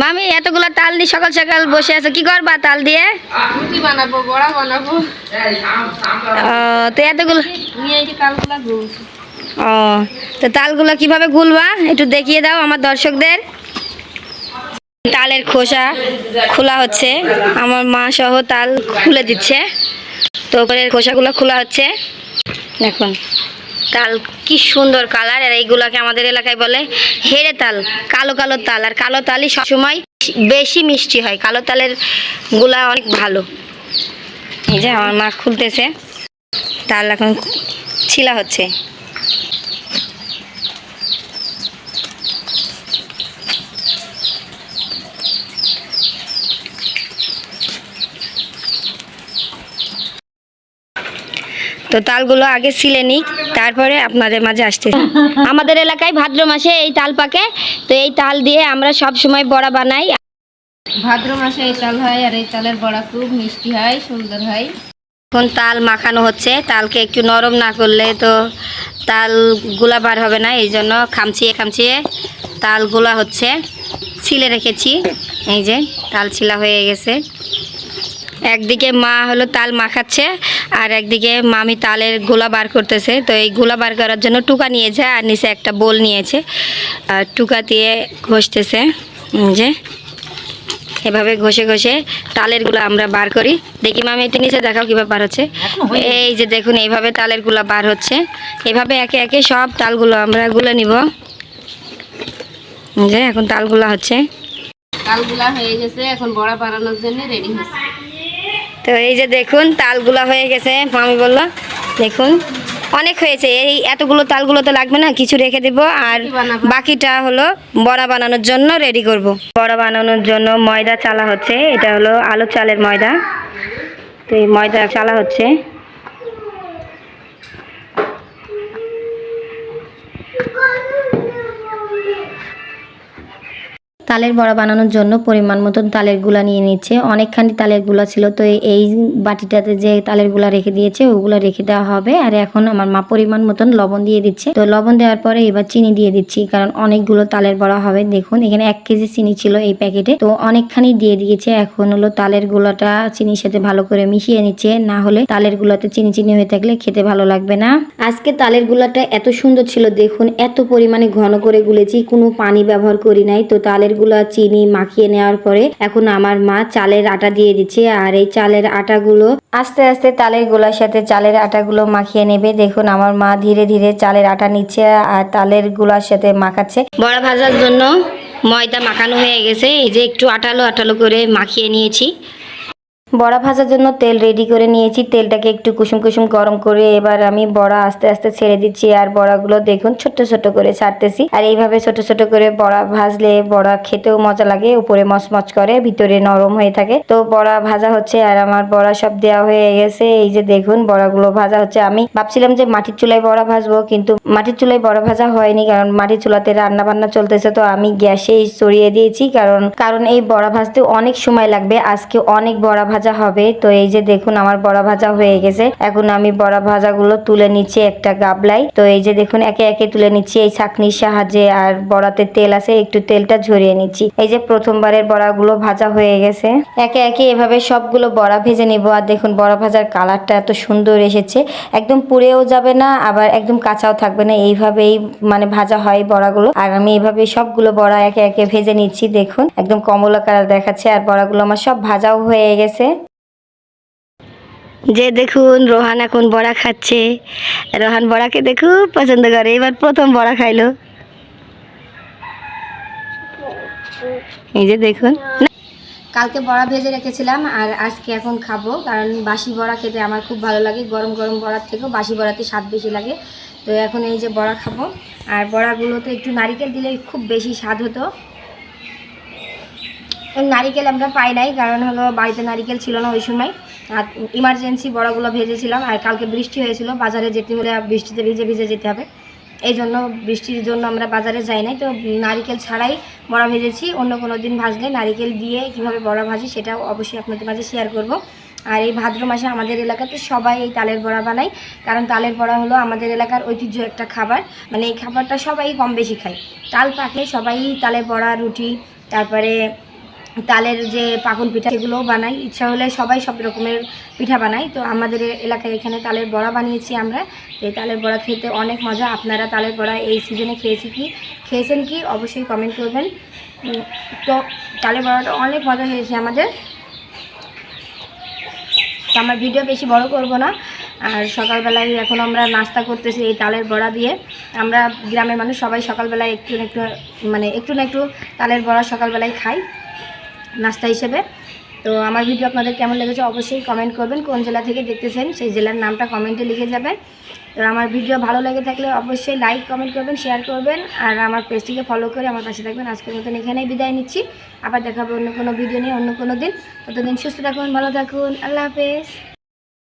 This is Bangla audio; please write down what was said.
মামি এতগুলো তাল দিয়ে সকাল সকাল বসে আছে কি করবা তাল দিয়ে? রুটি বানাবো বড়া বানাবো। ও, তো এতগুলো ও তো তালগুলো কীভাবে গুলবা? একটু দেখিয়ে দাও আমার দর্শকদের। তালের খোসা খোলা হচ্ছে। আমার মা সহ তাল খুলে দিচ্ছে। তো উপরের খোসাগুলো খোলা হচ্ছে। দেখুন তাল, কি সুন্দর কালার, আর এইগুলাকে আমাদের এলাকায় বলে হেরে তাল, কালো কালো তাল, আর কালো তালই সবসময় বেশি মিষ্টি হয়, কালো তালেরগুলা অনেক ভালো। এই যে আমার মা খুলতেছে, তাল এখন ছিলা হচ্ছে। তো তালগুলো আগে ছিলে নিক তারপরে আপনাদের মাঝে আসতে আমাদের এলাকায় ভাদ্র মাসে এই তাল পাকে তো এই তাল দিয়ে আমরা সব সময় বড়া বানাই। ভাদ্র মাসে এই চাল হয় আর এই চালের বড়া খুব মিষ্টি হয় সুন্দর হয়। এখন তাল মাখানো হচ্ছে তালকে একটু নরম না করলে তো তালগুলা বার হবে না এই জন্য খামচিয়ে খামচিয়ে তালগুলা হচ্ছে ছিলে রেখেছি। এই যে তাল ছিলা হয়ে গেছে। একদিকে মা হলো তাল মাখাচ্ছে আর একদিকে মামি তালের গোলা বার করতেছে। তো এই গোলা বার করার জন্য টুকা নিয়েছে আর নিচে একটা বোল নিয়েছে। আর টুকা দিয়ে ঘষতেছে যে। এভাবে ঘষে ঘষে তালেরগুলা আমরা বার করি। দেখি মামি একটু নিচে দেখাও কীভাবে বার হচ্ছে। এই যে দেখুন এইভাবে তালেরগুলা বার হচ্ছে। এভাবে একে একে সব তালগুলো আমরা গুলে নিব। যে এখন তালগুলা হচ্ছে। তালগুলা হয়ে গেছে এখন বড়া বানানোর জন্য রেডি হচ্ছে। তো এই যে দেখুন তালগুলো হয়ে গেছে। মামি বলল দেখুন। অনেক হয়েছে। এই এতগুলো তালগুলো তো লাগবে না কিছু রেখে দেব। আর বাকিটা হলো বড়া বানানোর জন্য রেডি করব। বড়া বানানোর জন্য ময়দা চালা হচ্ছে। এটা হলো আলু চালের ময়দা। তো এই ময়দা চালা হচ্ছে। তালের বড়া বানানোর জন্য পরিমাণ মতন তালেরগুলা নিয়ে নিচ্ছে। অনেকখানি তালেরগুলা ছিল, তো এই- বাটিটাতে যে তালেরগুলা রেখে দিয়েছে, ওগুলো রেখে দেওয়া হবে। আর এখন আমার মা পরিমাণ মতন লবণ দিয়ে দিচ্ছে। তো লবণ দেওয়ার পরে এবার চিনি দিয়ে দিচ্ছি, কারণ অনেকগুলো তালের বড়া হবে। দেখুন, এখানে এক কেজি চিনি ছিল এই প্যাকেটে। তো অনেকখানি দিয়ে দিয়েছে। এখন হলো তালের গুলাটা চিনির সাথে ভালো করে মিশিয়ে নিচ্ছে। না হলে তালের গুলাতে চিনি চিনি হয়ে থাকলে খেতে ভালো লাগবে না। আজকে তালের গুলাটা এত সুন্দর ছিল, দেখুন, এত পরিমাণে ঘন করে গুলেছি, কোনো পানি ব্যবহার করি নাই। তো তালের গুলা চিনি মাখিয়ে নেওয়ার পরে এখন আমার মা চালের আটা দিয়ে দিচ্ছে আর এই চালের আটাগুলো আস্তে আস্তে তালের গোলার সাথে চালের আটাগুলো মাখিয়ে নেবে। দেখুন, আমার মা ধীরে ধীরে চালের আটা নিচ্ছে আর তালের গোলার সাথে মাখাচ্ছে। বড়া ভাজার জন্য ময়দা মাখানো হয়ে গেছে। এই যে একটু আটালো আটালো করে মাখিয়ে নিয়েছি। বড়া ভাজার জন্য তেল রেডি করে নিয়েছি। তেলটাকে একটু কুসুম কুসুম গরম করে এবার আমি বড়া আস্তে আস্তে ছেড়ে দিচ্ছি আর বড়াগুলো দেখুন ছোট ছোট করে ছাড়তেছি। আর এইভাবে ছোট ছোট করে বড়া ভাজলে বড়া খেতেও মজা লাগে, উপরে মচমচ করে, ভিতরে নরম হয়ে থাকে। তো বড়া ভাজা হচ্ছে আর আমার বড়া সব দেওয়া হয়ে গেছে। এই যে দেখুন বড়াগুলো ভাজা হচ্ছে। আমি ভাবছিলাম যে মাটির চুলায় বড়া ভাজবো, কিন্তু মাটির চুলায় বড়া ভাজা হয়নি কারণ মাটির চুলাতে রান্না বান্না চলতেছে। তো আমি গ্যাসেই সরিয়ে দিয়েছি কারণ কারণ এই বড়া ভাজতে অনেক সময় লাগবে। আজকে অনেক বড়া ভাজা হবে। তো এই যে দেখুন আমার বড়া ভাজা হয়ে গেছে। এখন আমি বড়া ভাজাগুলো তুলে নিচ্ছি একটা গাবলাই তো এই যে দেখুন একে একে তুলে নিচ্ছি। এই ছাকনির সাহায্যে আর বড়াতে তেল আছে, একটু তেলটা ঝরিয়ে নিচ্ছি। এই যে প্রথমবারের বড়াগুলো ভাজা হয়ে গেছে। একে একে এভাবে সবগুলো বড়া ভেজে নিব। আর দেখুন বড়া ভাজার কালারটা এত সুন্দর এসেছে। একদম পুড়েও যাবে না, আবার একদম কাঁচাও থাকবে না। এইভাবেই মানে ভাজা হয় বড়াগুলো। আর আমি এইভাবে সবগুলো বড়া একে একে ভেজে নিচ্ছি। দেখুন, একদম কমলা কালার দেখাচ্ছে। আর বড়াগুলো আমার সব ভাজাও হয়ে গেছে। যে দেখুন রোহান এখন বড়া খাচ্ছে। রোহান বড়া বড়াকে দেখুন পছন্দ করে। এবার প্রথম বড়া খাইলো। এই যে দেখুন। কালকে বড়া ভেজে রেখেছিলাম আর আজকে এখন খাব, কারণ বাসি বড়া খেতে আমার খুব ভালো লাগে। গরম গরম বড়ার থেকেও বাসি বড়াতে স্বাদ বেশি লাগে। তো এখন এই যে বড়া খাব। আর বড়াগুলোতে একটু নারিকেল দিলে খুব বেশি স্বাদ হতো। নারিকেল আমরা পাই নাই, কারণ হলো বাড়িতে নারিকেল ছিল না ওই সময়। আর ইমার্জেন্সি বড়াগুলো ভেজেছিলাম, আর কালকে বৃষ্টি হয়েছিল, বাজারে যেতে হলে বৃষ্টিতে ভিজে ভিজে যেতে হবে। এই জন্য বৃষ্টির জন্য আমরা বাজারে যাই নাই, তো নারিকেল ছাড়াই বড়া ভেজেছি, অন্য কোনো দিন ভাজলে নারিকেল দিয়ে কীভাবে বড়া ভাজি সেটাও অবশ্যই আপনাদের মাঝে শেয়ার করব। আর এই ভাদ্র মাসে আমাদের এলাকাতে সবাই এই তালের বড়া বানায়, কারণ তালের বড়া হলো আমাদের এলাকার ঐতিহ্য একটা খাবার মানে এই খাবারটা সবাই কম বেশি খায়। তাল পাকলে সবাই তালের বড়া, রুটি, তারপরে তালের যে পাকন পিঠা সেগুলোও বানাই। ইচ্ছা হলে সবাই সব রকমের পিঠা বানাই। তো আমাদের এলাকায় এখানে তালের বড়া বানিয়েছি আমরা। এই তালের বড়া খেতে অনেক মজা। আপনারা তালের বড়া এই সিজনে খেয়েছি কি? খেয়েছেন কি? অবশ্যই কমেন্ট করবেন। তো তালের বড়াটা অনেক মজা হয়েছে আমাদের। আমার ভিডিও বেশি বড় করব না। আর সকালবেলায় এখন আমরা নাস্তা করতেছি এই তালের বড়া দিয়ে। আমরা গ্রামের মানুষ সবাই সকালবেলায় একটু না একটু মানে একটু না একটু তালের বড়া সকালবেলায় খাই। নাস্তা হিসেবে। তো আমার ভিডিও আপনাদের কেমন লেগেছে অবশ্যই কমেন্ট করবেন, কোন জেলা থেকে দেখতেছেন সেই জেলার নামটা কমেন্টে লিখে যাবেন। তো আমার ভিডিও ভালো লেগে থাকলে অবশ্যই লাইক কমেন্ট করবেন শেয়ার করবেন, আর আমার পেজটিকে ফলো করে আমার পাশে থাকবেন। আজকের মতন এখানেই বিদায় নিচ্ছি। আবার দেখাবো অন্য কোনো ভিডিও নিয়ে অন্য কোনো দিন। ততদিন সুস্থ থাকুন, ভালো থাকুন। আল্লাহ হাফেজ।